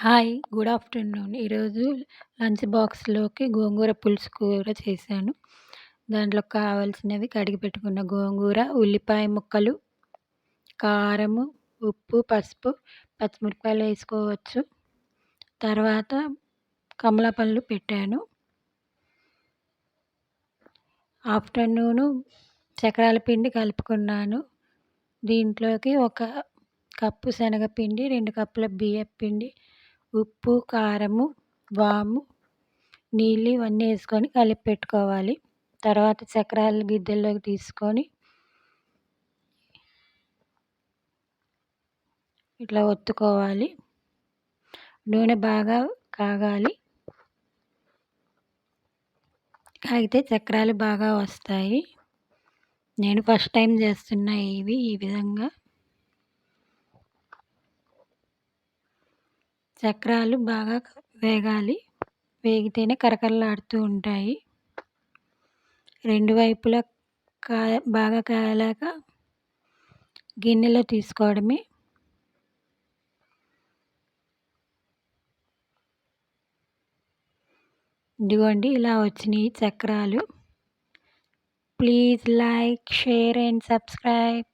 Hi good afternoon. ఈరోజు lunch బాక్స్లోకి గోంగూర పులుసు కూర చేశాను. దాంట్లో కావాల్సినవి కడిగి పెట్టుకున్న గోంగూర ఉల్లిపాయ ముక్కలు కారము ఉప్పు పసుపు పచ్చిమిరపకాయలు వేసుకోవచ్చు. తర్వాత కమలా పళ్ళు పెట్టాను. ఆఫ్టర్నూను చక్రాల పిండి కలుపుకున్నాను. దీంట్లోకి ఒక కప్పు శనగపిండి రెండు కప్పుల బియ్యం పిండి ఉప్పు కారము వాము నీళ్ళు ఇవన్నీ వేసుకొని కలిపి పెట్టుకోవాలి. తర్వాత చక్రాలు గిద్దెల్లోకి తీసుకొని ఇట్లా ఒత్తుకోవాలి. నూనె బాగా కాగాలి. కాగితే చక్రాలు బాగా వస్తాయి. నేను ఫస్ట్ టైం చేస్తున్నా ఇవి ఈ విధంగా. చక్రాలు బాగా వేగాలి. వేగితేనే కరకరలాడుతూ ఉంటాయి. రెండు వైపులా కా బాగా కాలాక గిన్నెలో తీసుకోవడమే. ఇదిగోండి ఇలా వచ్చినాయి చక్రాలు. Please like share and subscribe.